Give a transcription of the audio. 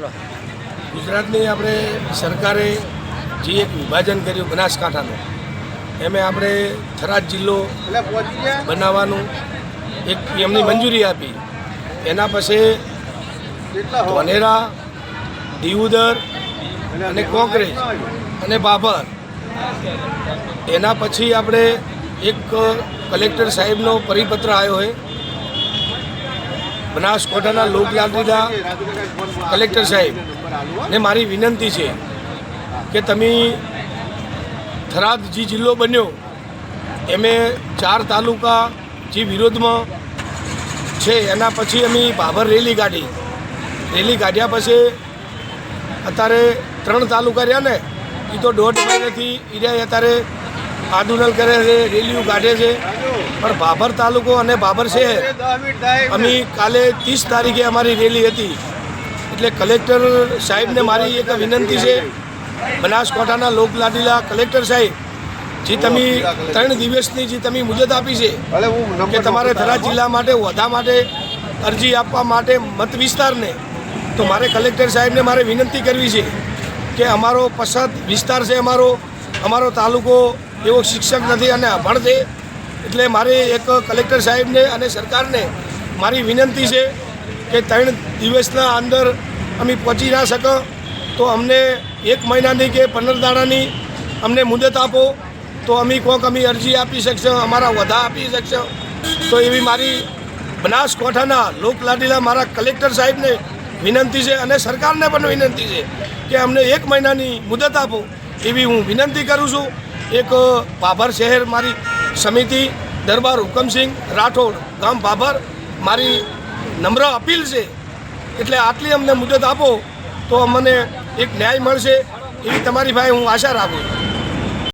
ગુજરાતની આપણે સરકારે જે એક વિભાજન કર્યું બનાસકાંઠાનું એમાં આપણે થરાદ જિલ્લો બનાવવાનું એક એમની મંજૂરી આપી. એના પછી ધોનેરા દિવુદર અને કોંકરેજ અને બાબર. એના પછી આપણે એક કલેક્ટર સાહેબનો પરિપત્ર આવ્યો હોય બનાસકાંઠાના લોકલાડીલા કલેક્ટર સાહેબ, ને મારી વિનંતી છે કે તમે થરાદ જે જિલ્લો બન્યો, એમે ચાર તાલુકા જે વિરોધમાં છે, એના પછી અમે ભાભર રેલી કાઢી. રેલી કાઢ્યા પછી અત્યારે ત્રણ તાલુકા રહ્યા ને એ તો દોઢ મહિનાથી એ અત્યારે આંદોલન કરે છે, રેલીઓ કાઢે છે. પણ ભાભર તાલુકો અને ભાભર શહેર, અમે કાલે ત્રીસ તારીખે અમારી રેલી હતી. એટલે કલેક્ટર સાહેબને મારી એક વિનંતી છે, બનાસકાંઠાના લોકલાડીલા કલેક્ટર સાહેબ, જે તમે ત્રણ દિવસની જે તમે મુદત આપી છે, કે તમારે થરાદ જિલ્લા માટે વધા માટે અરજી આપવા માટે મત વિસ્તારને, તો મારે કલેક્ટર સાહેબને મારે વિનંતી કરવી છે, કે અમારો પસંદ વિસ્તાર છે અમારો અમારો તાલુકો એવો શિક્ષક નથી અને અભણ છે. એટલે મારે એક કલેક્ટર સાહેબને અને સરકારને મારી વિનંતી છે કે ત્રણ દિવસના અંદર અમે પહોંચી ના શકો તો અમને એક મહિનાની કે પંદર દાડાની અમને મુદત આપો. તો અમે કોઈક અમે અરજી આપી શકશો, અમારા વધા આપી શકશો. તો એવી મારી બનાસકાંઠાના લોકલાડીલા મારા કલેક્ટર સાહેબને વિનંતી છે અને સરકારને પણ વિનંતી છે કે અમને એક મહિનાની મુદત આપો એવી હું વિનંતી કરું છું. એક ભાભર શહેર મારી સમિતિ, દરબાર હુકમસિંહ રાઠોડ, ગામ ભાભર મારી નમ્ર અપીલ છે. એટલે આટલી અમને મુદત આપો, તો અમને એક ન્યાય મળશે, એવી તમારી ભાઈ હું આશા રાખું છું.